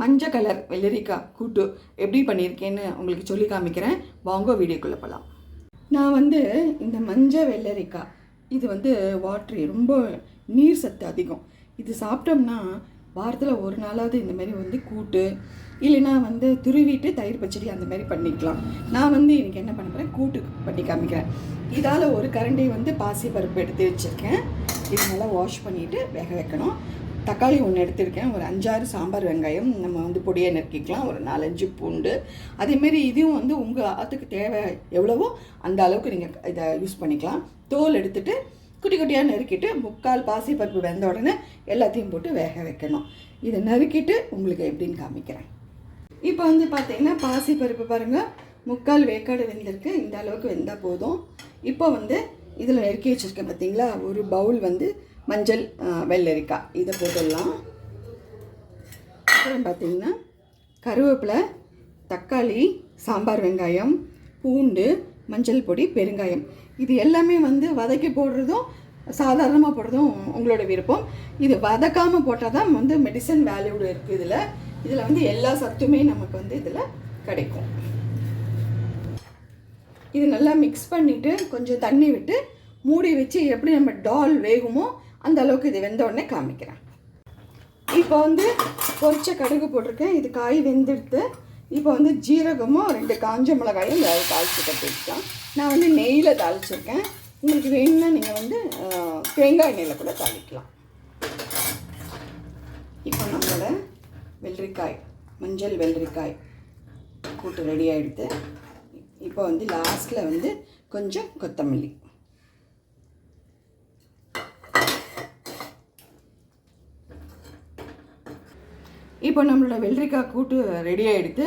மஞ்சள் கலர் வெள்ளரிக்காய் கூட்டு எப்படி பண்ணியிருக்கேன்னு உங்களுக்கு சொல்லி காமிக்கிறேன். வாங்க வீடியோக்குள்ளே போகலாம் நான் வந்து இந்த மஞ்சள் வெள்ளரிக்காய் இது வந்து வாட்ரு ரொம்ப நீர் சத்து அதிகம். இது சாப்பிட்டோம்னா வாரத்தில் ஒரு நாளாவது இந்த மாதிரி வந்து கூட்டு இல்லைன்னா வந்து துருவிட்டு தயிர் பச்சடி அந்த மாதிரி பண்ணிக்கலாம். நான் வந்து எனக்கு என்ன பண்ண போகிறேன் கூட்டு பண்ணி காமிக்கிறேன். இதால் ஒரு கரண்டி வந்து பாசி பருப்பு எடுத்து வச்சுருக்கேன். இது நல்லா வாஷ் பண்ணிவிட்டு வேக வைக்கணும். தக்காளி ஒன்று எடுத்திருக்கேன். ஒரு அஞ்சாறு சாம்பார் வெங்காயம். நம்ம வந்து பொடியை நறுக்கிக்கலாம். ஒரு நாலஞ்சு பூண்டு. அதேமாரி இதுவும் வந்து உங்கள் ஆற்றுக்கு தேவை எவ்வளவோ அந்த அளவுக்கு நீங்கள் இதை யூஸ் பண்ணிக்கலாம். தோல் எடுத்துட்டு குட்டி குட்டியாக நறுக்கிட்டு முக்கால் பாசிப்பருப்பு வெந்த உடனே எல்லாத்தையும் போட்டு வேக வைக்கணும். இதை நறுக்கிட்டு உங்களுக்கு எப்படின்னு காமிக்கிறேன். இப்போ வந்து பார்த்தீங்கன்னா பாசிப்பருப்பு பாருங்கள் முக்கால் வேக்காடு வெந்திருக்கு. இந்த அளவுக்கு வெந்தால் போதும். இப்போ வந்து இதில் நறுக்கி வச்சுருக்கேன் பார்த்தீங்களா ஒரு பவுல் வந்து மஞ்சள் வெள்ளரிக்காய். இதை போட்டுடலாம். அப்புறம் பார்த்தீங்கன்னா கருவேப்பிலை தக்காளி சாம்பார் வெங்காயம் பூண்டு மஞ்சள் பொடி பெருங்காயம். இது எல்லாமே வந்து வதக்கி போடுறதும் சாதாரணமாக போடுறதும் உங்களோட விருப்பம். இது வதக்காமல் போட்டால் தான் வந்து மெடிசன் வேல்யூடு இருக்குது இதில். இதில் வந்து எல்லா சத்துமே நமக்கு வந்து இதில் கிடைக்கும். இது நல்லா மிக்ஸ் பண்ணிவிட்டு கொஞ்சம் தண்ணி விட்டு மூடி வச்சு எப்படி நம்ம டால் வேகுமோ அந்த அளவுக்கு இது வெந்த உடனே காமிக்கிறேன். இப்போ வந்து பொரிச்ச கடுகு போட்டிருக்கேன். இது காய் வெந்தெடுத்து இப்போ வந்து ஜீரகமும் ரெண்டு காஞ்ச மிளகாயும் வேறு தாளிச்சு கட்டிருக்கேன் நான் வந்து நெய்யில் தாளிச்சிருக்கேன். உங்களுக்கு வேணும்னா நீங்கள் வந்து தேங்காய் எண்ணெயில் கூட தாளிக்கலாம். இப்போ நம்மளோட வெள்ளரிக்காய் மஞ்சள் வெள்ளரிக்காய் கூட்டு ரெடி ஆகிடுது இப்போ வந்து லாஸ்ட்டில் வந்து கொஞ்சம் கொத்தமல்லி. இப்போ நம்மளோட வெள்ளரிக்காய் கூட்டு ரெடி ஆகிடுது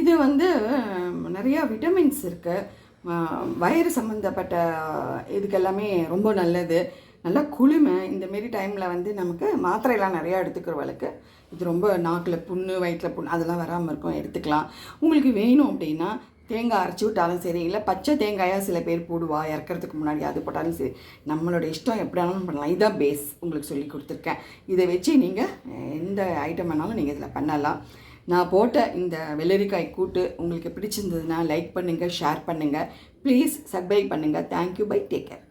இது வந்து நிறையா விட்டமின்ஸ் இருக்குது வயிறு சம்மந்தப்பட்ட இதுக்கெல்லாமே ரொம்ப நல்லது. நல்லா குளுமை. இந்த மாரி டைமில் வந்து நமக்கு மாத்திரையெல்லாம் நிறையா எடுத்துக்கிறவளுக்கு இது ரொம்ப நாக்கில் புண்ணு வயிற்றில் புண்ணு அதெல்லாம் வராமல் இருக்கும். எடுத்துக்கலாம். உங்களுக்கு வேணும் அப்படின்னா தேங்காய் அரைச்சி விட்டாலும் சரி இல்லை பச்சை தேங்காயாக சில பேர் போடுவா இறக்கிறதுக்கு முன்னாடி அது போட்டாலும் சரி நம்மளோட இஷ்டம் எப்படி வேணாலும் பண்ணலாம். இதான் பேஸ் உங்களுக்கு சொல்லி கொடுத்துருக்கேன். இதை வச்சு நீங்கள் எந்த ஐட்டம் வேணாலும் நீங்கள் இதில் பண்ணலாம். நான் போட்ட இந்த வெள்ளரிக்காய் கூட்டு உங்களுக்கு பிடிச்சிருந்ததுன்னா லைக் பண்ணுங்கள் ஷேர் பண்ணுங்கள் ப்ளீஸ் சப்ஸ்கிரைப் பண்ணுங்கள் thank you bye take care